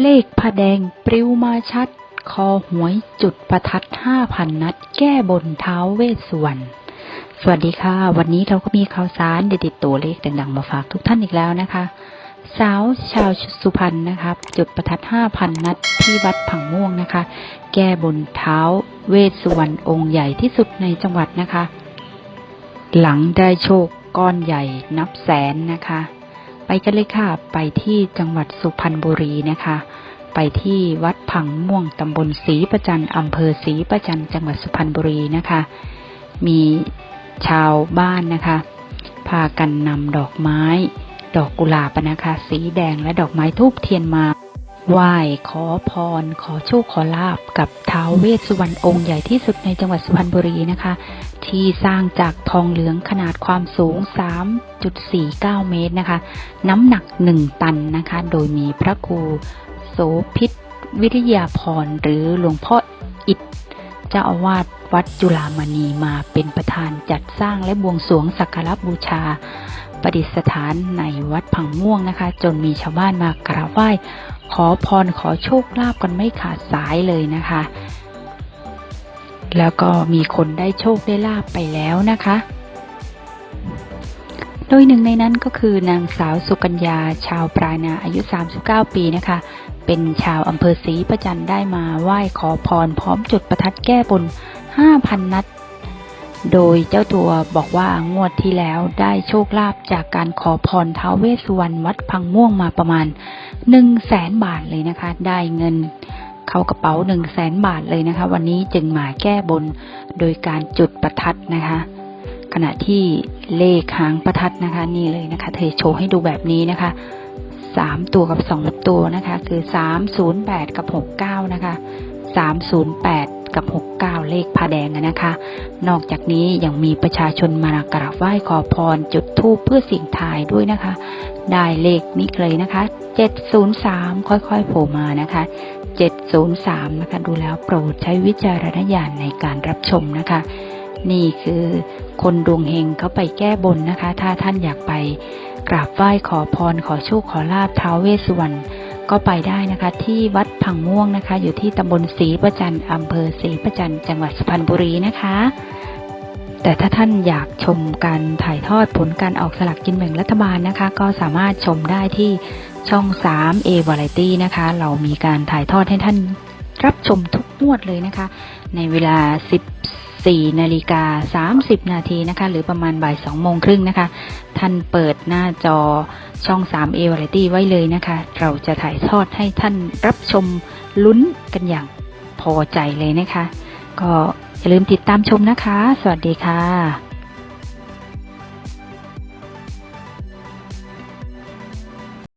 เลขพระแดงปลิวมาชัด คอหวยจุดประทัดห้าพันนัด แก้บนเท้าเวสสุวรรณสวัสดีค่ะ วันนี้เราก็มีข่าวสารเด็ดตัวเลขดังๆมาฝากทุกท่านอีกแล้วนะคะ สาวชาวสุพรรณนะครับจุดประทัดห้าพันนัดที่วัดผังม่วงนะคะ แก้บนเท้าเวสสุวรรณองค์ใหญ่ที่สุดในจังหวัดนะคะ หลังได้โชคก้อนใหญ่นับแสนนะคะ ไปกันเลยค่ะ ไปที่จังหวัดสุพรรณบุรีนะคะ ไปที่วัดผังม่วงตำบลศรีประจันอำเภอศรีประจันจังหวัดสุพรรณบุรีนะคะ มีชาวบ้านนะคะ พากันนำดอกไม้ ดอกกุหลาบนะคะ สีแดงและดอกไม้ทูบเทียนมา ไหว้ขอพร ขอโชคขอลาบกับท้าวเวสสุวรรณองค์ใหญ่ที่สุดในจังหวัดสุพรรณบุรีนะคะ ที่สร้างจากทองเหลืองขนาดความสูง 3.49 เมตรนะคะ น้ำหนัก 1 ตันนะคะ โดยมีพระครูโสพิษวิทยาพรหรือหลวงพ่ออิฐเจ้าอาวาสวัดจุฬามณีมาเป็นประธานจัดสร้างและบวงสรวงสักการะบูชา ประดิษฐานในวัดผังม่วงนะคะ จนมีชาวบ้านมากราบไหว้ ขอพรขอโชคลาภกันไม่ขาดสายเลยนะคะ แล้วก็มีคนได้โชคได้ลาบไปแล้วนะคะ โดยหนึ่งในนั้นก็คือนางสาวสุกัญญาชาวปรานาอายุ 39 ปีนะคะ เป็นชาวอำเภอศรีประจันได้มาไหว้ขอพรพร้อมจุดประทัดแก้บน 5,000 นัด โดยเจ้าตัวบอกว่างวดที่แล้วได้โชคลาภจากการขอพรท้าวเวสสุวรรณวัดพังม่วงมาประมาณ1 0 0 0 0แสนบาทเลยนะคะ ได้เงินเข้ากระเป๋า1 0 0 0 0แสนบาทเลยนะคะ วันนี้จึงมาแก้บนโดยการจุดประทัดนะคะ ขณะที่เลขหางประทัดนะคะ นี่เลยนะคะเธอโชว์ให้ดูแบบนี้นะคะ3ตัวกับ2ตัวนะคะ คือ308กับ69นะคะ308 กับ 69 เลขพาแดงนะคะ นอกจากนี้ยังมีประชาชนมากราบไหว้ขอพรจุดธูปเพื่อสิ่งทายด้วยนะคะ ได้เลขนี้เลยนะคะ 703 ค่อยๆโผล่มานะคะ 703 นะคะ ดูแล้วโปรดใช้วิจารณญาณในการรับชมนะคะ นี่คือคนดวงเฮงเขาไปแก้บนนะคะ ถ้าท่านอยากไป กราบไหว้ขอพรขอโชคขอลาบท้าวเวสสุวรรณก็ไปได้นะคะ ที่วัดผังม่วงนะคะ อยู่ที่ตำบลศรีประจันอำเภอศรีประจันจังหวัดสุพรรณบุรีนะคะ แต่ถ้าท่านอยากชมการถ่ายทอดผลการออกสลักกินแบ่งรัฐบาลนะคะ ก็สามารถชมได้ที่ช่อง 3 A Variety นะคะ เรามีการถ่ายทอดให้ท่านรับชมทุกงวดเลยนะคะ ในเวลา 4นาฬิกา30 นาทีนะคะ หรือประมาณบ่าย2โมงครึ่งนะคะ ท่านเปิดหน้าจอช่อง 3 A Variety ไว้เลยนะคะ เราจะถ่ายทอดให้ท่านรับชมลุ้นกันอย่างพอใจเลยนะคะ ก็อย่าลืมติดตามชมนะคะ สวัสดีค่ะ